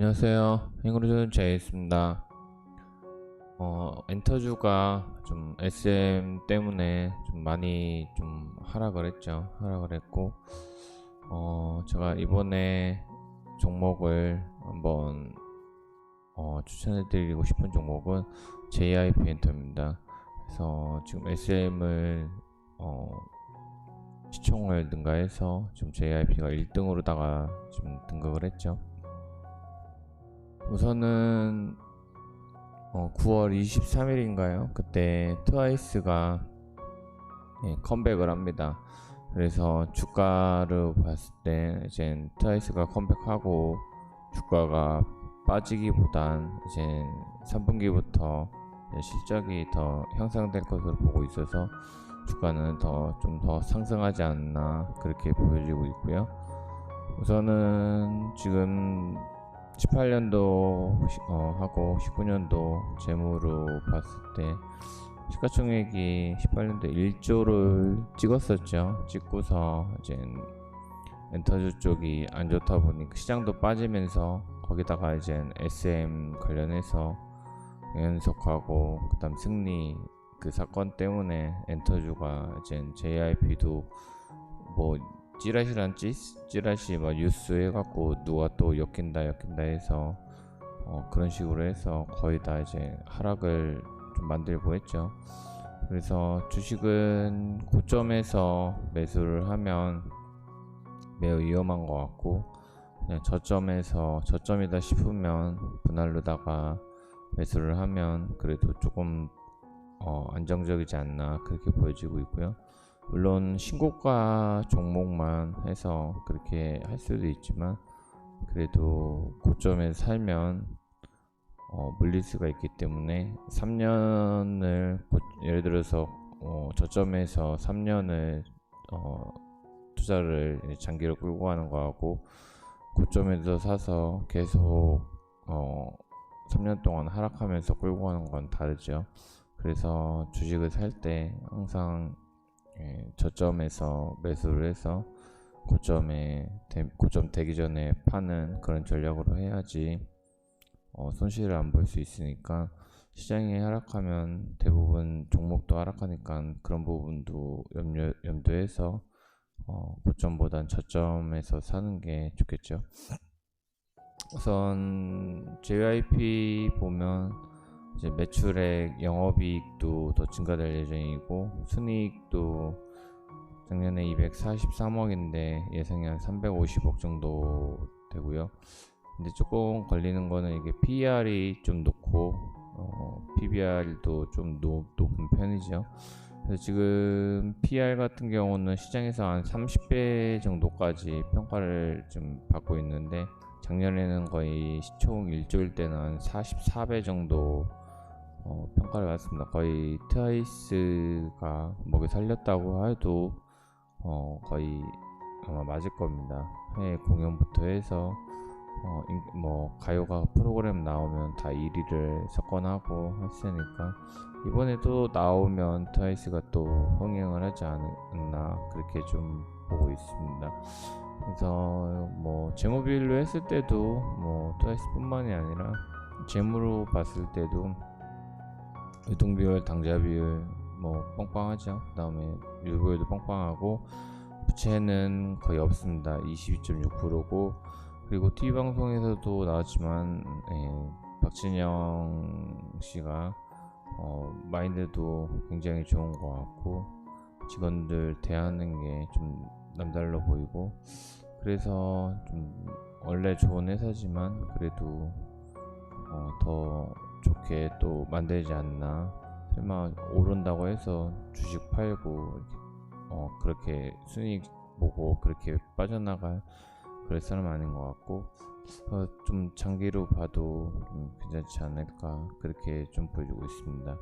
안녕하세요. 행그루즈는 제이스입니다. 어, 엔터주가 좀 SM 때문에 좀 많이 좀 하락을 했죠. 하락을 했고, 어, 제가 이번에 종목을 한번 어, 추천해드리고 싶은 종목은 JIP 엔터입니다. 그래서 지금 SM을 어, 시총을 능가해서 지금 JIP가 1등으로다가 지금 등극을 했죠. 우선은 어, 9월 23일인가요? 그때 트와이스가 예, 컴백을 합니다. 그래서 주가를 봤을 때 이제 트와이스가 컴백하고 주가가 빠지기보단 이제 3분기부터 실적이 더 향상될 것으로 보고 있어서 주가는 더 좀 더 상승하지 않나 그렇게 보여지고 있고요. 우선은 지금 18년도 어, 하고 19년도 재무로 봤을 때 시가총액이 18년도 1조를 찍었었죠. 찍고서 이제 엔터주 쪽이 안 좋다 보니까 시장도 빠지면서 거기다가 이제 SM 관련해서 연속하고 그다음 승리 그 사건 때문에 엔터주가 이제 JIP도 뭐 찌라시란 찌 찌라시 뭐 뉴스 해갖고 누가 또 엮인다 엮인다 해서 어 그런 식으로 해서 거의 다 이제 하락을 좀 만들고 했죠. 그래서 주식은 고점에서 매수를 하면 매우 위험한 것 같고 그냥 저점에서 저점이다 싶으면 분할로다가 매수를 하면 그래도 조금 어 안정적이지 않나 그렇게 보여지고 있고요. 물론 신고가 종목만 해서 그렇게 할 수도 있지만 그래도 고점에 살면 어, 물릴 수가 있기 때문에 3년을 예를 들어서 어, 저점에서 3년을 어, 투자를 장기로 끌고 가는 거하고 고점에서 사서 계속 어, 3년 동안 하락하면서 끌고 가는 건 다르죠. 그래서 주식을 살 때 항상 예, 저점에서 매수를 해서 고점에 대, 고점 되기 전에 파는 그런 전략으로 해야지 어, 손실을 안 볼 수 있으니까 시장이 하락하면 대부분 종목도 하락하니까 그런 부분도 염려, 염두해서 어, 고점보단 저점에서 사는 게 좋겠죠. 우선 JYP 보면 이제 매출액, 영업이익도 더 증가될 예정이고 순이익도 작년에 243억인데 예상이 한 350억 정도 되고요. 근데 조금 걸리는 거는 이게 PER이 좀 높고 어, PBR도 좀 높, 높은 편이죠. 그래서 지금 PR 같은 경우는 시장에서 한 30배 정도까지 평가를 좀 받고 있는데 작년에는 거의 시총 1조일 때는 한 44배 정도 어, 평가를 받습니다. 거의 트와이스가 먹여 살렸다고 해도 어, 거의 아마 맞을 겁니다. 해 공연부터 해서 어, 인, 뭐 가요가 프로그램 나오면 다 1위를 석권하고 했으니까 이번에도 나오면 트와이스가 또 흥행을 하지 않나 그렇게 좀 보고 있습니다. 그래서 뭐 재무비율로 했을 때도 뭐 트와이스뿐만이 아니라 재무로 봤을 때도 유통 비율, 당좌 비율 뭐 빵빵하죠. 그다음에 유보율도 빵빵하고 부채는 거의 없습니다. 22.6%고 그리고 TV 방송에서도 나왔지만 예, 박진영 씨가 어, 마인드도 굉장히 좋은 것 같고 직원들 대하는 게 좀 남달라 보이고 그래서 좀 원래 좋은 회사지만 그래도 어, 더 좋게 또 만들지 않나 설마 오른다고 해서 주식 팔고 어, 그렇게 순이익 보고 그렇게 빠져나갈 그럴 사람 아닌 것 같고 어, 좀 장기로 봐도 음, 괜찮지 않을까 그렇게 좀 보여주고 있습니다.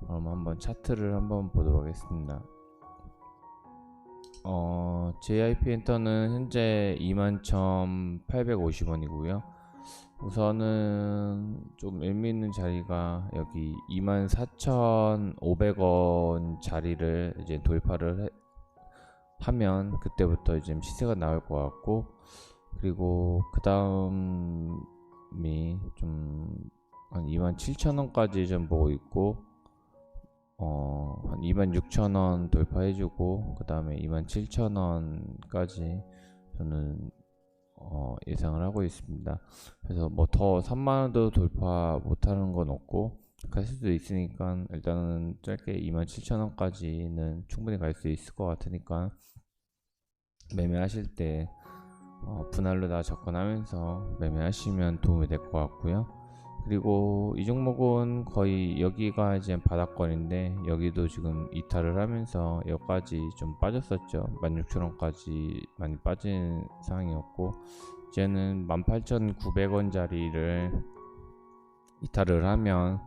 그럼 한번 차트를 한번 보도록 하겠습니다. 어, JIP 엔터는 현재 21,850원이고요. 우선은 좀 의미 있는 자리가 여기 24,500원 자리를 이제 돌파를 해, 하면 그때부터 이제 시세가 나올 것 같고 그리고 그 다음 좀한 27,000원까지 좀 보고 있고 어, 한 26,000원 돌파해주고 그 다음에 27,000원까지 저는 어, 예상을 하고 있습니다. 그래서 뭐 더 3만원도 돌파 못하는 건 없고 갈 수도 있으니까 일단은 짧게 27,000원까지는 충분히 갈 수 있을 것 같으니까 매매하실 때 어, 분할로 다 접근하면서 매매하시면 도움이 될 것 같고요. 그리고 이 종목은 거의 여기가 이제 바닥권인데 여기도 지금 이탈을 하면서 여기까지 좀 빠졌었죠. 16,000원까지 많이 빠진 상황이었고 이제는 18,900원짜리를 이탈을 하면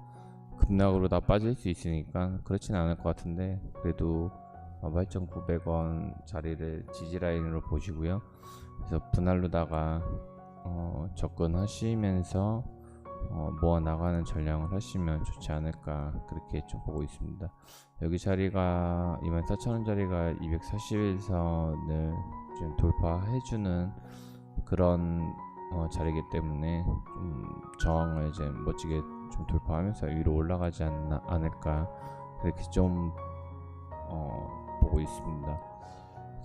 급락으로 다 빠질 수 있으니까 그렇진 않을 것 같은데 그래도 18,900원 자리를 지지라인으로 보시고요. 그래서 분할로다가 어, 접근하시면서 어, 모아 나가는 전략을 하시면 좋지 않을까 그렇게 좀 보고 있습니다. 여기 자리가 24,000원 자리가 241선을 좀 돌파해주는 그런 어, 자리이기 때문에 좀 저항을 이제 멋지게 좀 돌파하면서 위로 올라가지 않나, 않을까 그렇게 좀 어, 보고 있습니다.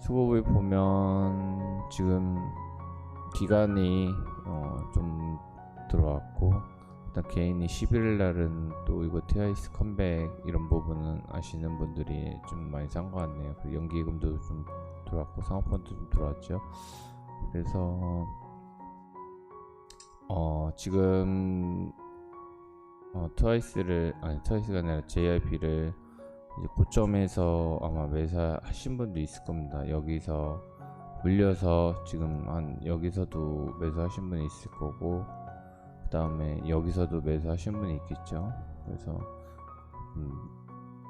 수급을 보면 지금 기간이 어, 좀 들어왔고 일단 개인이 11일 날은 또 이거 트와이스 컴백 이런 부분은 아시는 분들이 좀 많이 산 것 같네요. 연기금도 좀 들어왔고 상업펀도 좀 들어왔죠. 그래서 어 지금 어 트와이스를 아니 트와이스가 아니라 JYP를 이제 고점에서 아마 매수하신 분도 있을 겁니다. 여기서 물려서 지금 한 여기서도 매수하신 분이 있을 거고 그 다음에 여기서도 매수하신 분이 있겠죠. 그래서 음,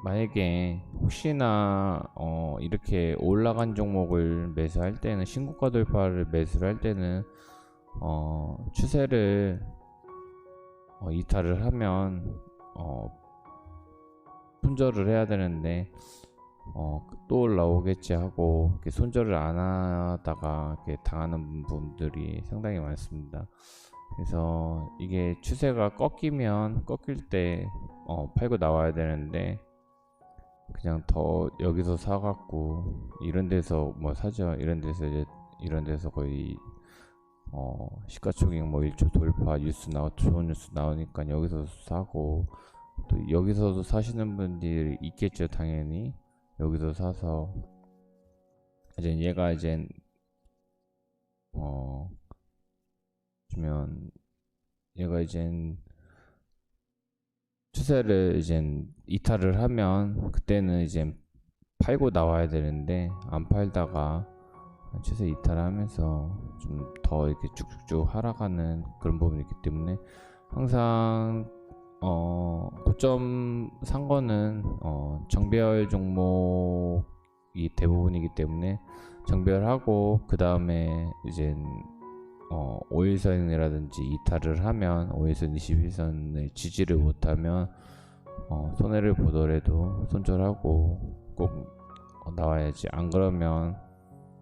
만약에 혹시나 어, 이렇게 올라간 종목을 매수할 때는 신고가 돌파를 매수를 할 때는 어, 추세를 어, 이탈을 하면 어, 손절을 해야 되는데 어, 또 올라오겠지 하고 이렇게 손절을 안 하다가 이렇게 당하는 분들이 상당히 많습니다. 그래서 이게 추세가 꺾이면 꺾일 때 어, 팔고 나와야 되는데 그냥 더 여기서 사갖고 이런 데서 뭐 사죠. 이런 데서 이제 이런 데서 거의 어 시가총액 뭐 1조 돌파 뉴스 나오 좋은 뉴스 나오니까 여기서 사고 또 여기서도 사시는 분들이 있겠죠 당연히. 여기서 사서 이제 얘가 이제 주면 얘가 이젠 추세를 이젠 이탈을 하면 그때는 이제 팔고 나와야 되는데 안 팔다가 추세 이탈하면서 좀 더 이렇게 쭉쭉쭉 하락하는 그런 부분이 있기 때문에 항상 어 고점 산 거는 어 정배열 종목이 대부분이기 때문에 정배열하고 그 다음에 이제 어, 5일선이라든지 이탈을 하면 5일선, 21선을 지지를 못하면 어, 손해를 보더라도 손절하고 꼭 어, 나와야지. 안 그러면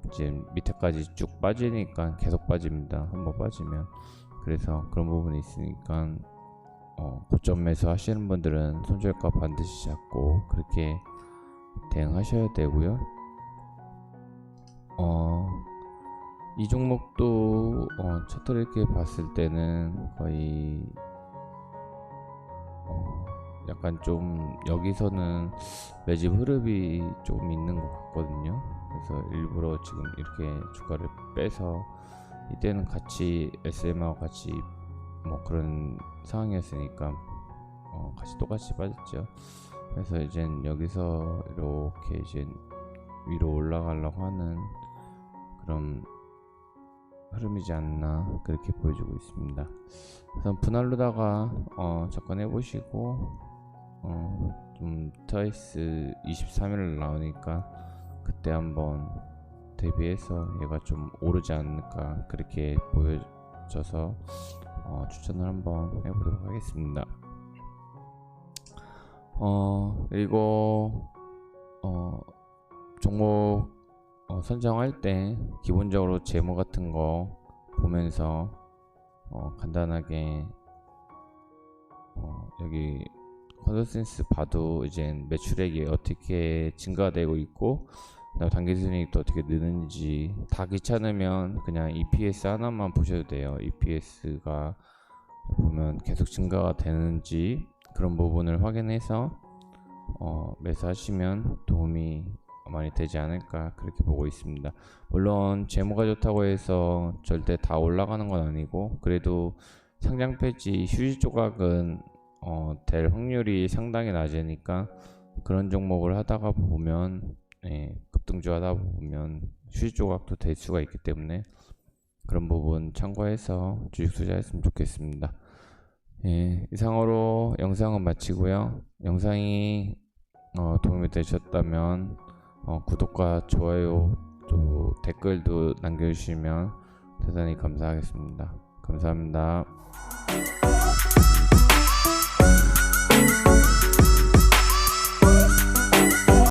이제 밑에까지 쭉 빠지니까 계속 빠집니다. 한번 빠지면. 그래서 그런 부분이 있으니까 어, 고점 매수 하시는 분들은 손절가 반드시 잡고 그렇게 대응하셔야 되고요. 어, 이 종목도 어, 차트를 이렇게 봤을 때는 거의 어, 약간 좀 여기서는 매집 흐름이 조금 있는 것 같거든요. 그래서 일부러 지금 이렇게 주가를 빼서 이때는 같이 SM하고 같이 뭐 그런 상황이었으니까 어, 같이 똑같이 빠졌죠. 그래서 이젠 여기서 이렇게 이제 위로 올라가려고 하는 그런 흐름이지 않나 그렇게 보여주고 있습니다. 그래서 분할로다가 어, 접근해 보시고 어, 좀 트와이스 23일 나오니까 그때 한번 대비해서 얘가 좀 오르지 않을까 그렇게 보여져서 어, 추천을 한번 해보도록 하겠습니다. 어 그리고 어 종목 어, 선정할 때 기본적으로 제모 같은 거 보면서 어, 간단하게 어, 여기 컨센스 봐도 이제 매출액이 어떻게 증가되고 있고 그다음 단기 순이익도 어떻게 느는지 다 귀찮으면 그냥 EPS 하나만 보셔도 돼요. EPS가 보면 계속 증가가 되는지 그런 부분을 확인해서 어, 매수하시면 도움이 많이 되지 않을까 그렇게 보고 있습니다. 물론 재무가 좋다고 해서 절대 다 올라가는 건 아니고 그래도 상장 폐지 휴지 조각은 어, 될 확률이 상당히 낮으니까 그런 종목을 하다가 보면 예, 급등주 하다 보면 휴지 조각도 될 수가 있기 때문에 그런 부분 참고해서 주식 투자했으면 좋겠습니다. 예, 이상으로 영상은 마치고요. 영상이 어, 도움이 되셨다면 어, 구독과 좋아요 또 댓글도 남겨주시면 대단히 감사하겠습니다. 감사합니다.